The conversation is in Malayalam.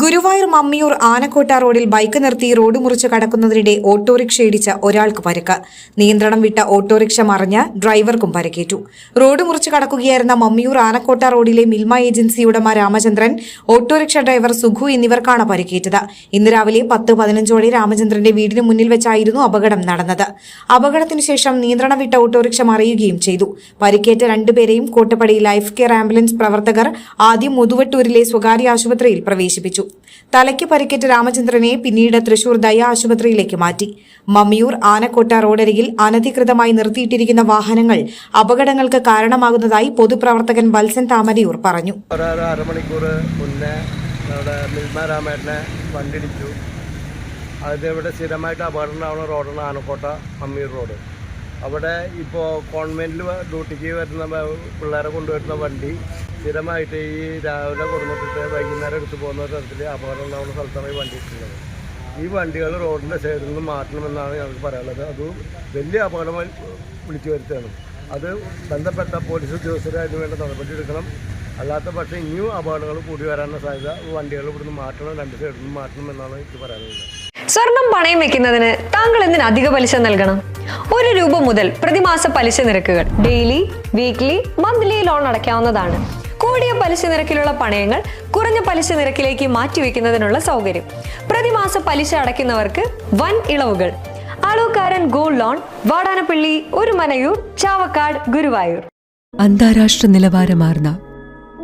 ഗുരുവായൂർ മമ്മിയൂർ ആനക്കോട്ട റോഡിൽ ബൈക്ക് നിർത്തി റോഡ് മുറിച്ച് കടക്കുന്നതിനിടെ ഓട്ടോറിക്ഷ ഇടിച്ച ഒരാൾക്ക് പരുക്ക്. നിയന്ത്രണം വിട്ട ഓട്ടോറിക്ഷ മറിഞ്ഞ് ഡ്രൈവർക്കും പരിക്കേറ്റു. റോഡ് മുറിച്ച് കടക്കുകയായിരുന്ന മമ്മിയൂർ ആനക്കോട്ട റോഡിലെ മിൽമ ഏജൻസി ഉടമ രാമചന്ദ്രൻ ഓട്ടോറിക്ഷ ഡ്രൈവർ സുഖു എന്നിവർക്കാണ് പരിക്കേറ്റത്. ഇന്ന് രാവിലെ പത്ത് പതിനഞ്ചോടെ രാമചന്ദ്രന്റെ വീടിന് മുന്നിൽ വെച്ചായിരുന്നു അപകടം നടന്നത്. അപകടത്തിനു ശേഷം നിയന്ത്രണം വിട്ട ഓട്ടോറിക്ഷ മറിയുകയും ചെയ്തു. പരിക്കേറ്റ രണ്ടുപേരെയും കോട്ടപ്പടി ലൈഫ് കെയർ ആംബുലൻസ് പ്രവർത്തകർ ആദ്യം മുതുവട്ടൂരിലെ സ്വകാര്യ ആശുപത്രിയിൽ പ്രവേശിപ്പിച്ചു. തലയ്ക്ക് പരിക്കേറ്റ രാമചന്ദ്രനെ പിന്നീട് തൃശൂർ ദയ ആശുപത്രിയിലേക്ക് മാറ്റി. മമ്മിയൂർ ആനക്കോട്ട റോഡരികിൽ അനധികൃതമായി നിർത്തിയിട്ടിരിക്കുന്ന വാഹനങ്ങൾ അപകടങ്ങൾക്ക് കാരണമാകുന്നതായി പൊതുപ്രവർത്തകൻ വത്സൻ താമരയൂർ പറഞ്ഞു. അരമണിക്കൂർ വണ്ടിടിച്ചു സ്ഥിരമായിട്ട് അപകടം ഉണ്ടാവുന്ന റോഡാണ് ആനക്കോട്ട മമ്മിയൂർ റോഡ്. അവിടെ ഇപ്പോൾ കോൺവെന്റിൽ ഡ്യൂട്ടിക്ക് വരുന്ന പിള്ളേരെ കൊണ്ടുവരുന്ന വണ്ടി സ്ഥിരമായിട്ട് ഈ രാവിലെ കൊടുത്തിട്ട് വൈകുന്നേരം എടുത്ത് പോകുന്ന തരത്തിൽ അപകടം ഉണ്ടാവുന്ന സ്ഥലത്താണ് ഈ വണ്ടി ഇട്ടുള്ളത് ഈ വണ്ടികൾ റോഡിന്റെ സൈഡിൽ നിന്ന് മാറ്റണമെന്നാണ് ഞങ്ങൾക്ക് പറയാനുള്ളത്. അത് വലിയ അപകടമായി വിളിച്ചു വരുത്തുകയാണ്. അത് ബന്ധപ്പെട്ട പോലീസ് ഉദ്യോഗസ്ഥരെ വേണ്ട നടപടി എടുക്കണം. അല്ലാത്ത പക്ഷേ ഇനിയും അപകടങ്ങൾ കൂടി വരാനുള്ള സാധ്യത വണ്ടികൾ ഇവിടുന്ന് മാറ്റണം രണ്ട് സൈഡിൽ നിന്ന് മാറ്റണം എന്നാണ് എനിക്ക് പറയാനുള്ളത്. സ്വർണം പണയം വെക്കുന്നതിന് താങ്കൾ എന്തിന് അധിക പലിശ നൽകണം? ഒരു രൂപ മുതൽ പ്രതിമാസ പലിശ നിരക്കുകൾ ഡെയിലി വീക്ക്ലി മന്ത്ലി ലോൺ അടയ്ക്കാവുന്നതാണ്. കൂടിയ പലിശ നിരക്കിലുള്ള പണയങ്ങൾ കുറഞ്ഞ പലിശ നിരക്കിലേക്ക് മാറ്റിവെക്കുന്നതിനുള്ള സൗകര്യം. പ്രതിമാസ പലിശ അടയ്ക്കുന്നവർക്ക് വൻ ഇളവുകൾ. അളവുകാരൻ ഗോൾഡ് ലോൺ വാടാനപ്പള്ളി ഒരു മനയൂർ ചാവക്കാട് ഗുരുവായൂർ. അന്താരാഷ്ട്ര നിലവാരമാർന്ന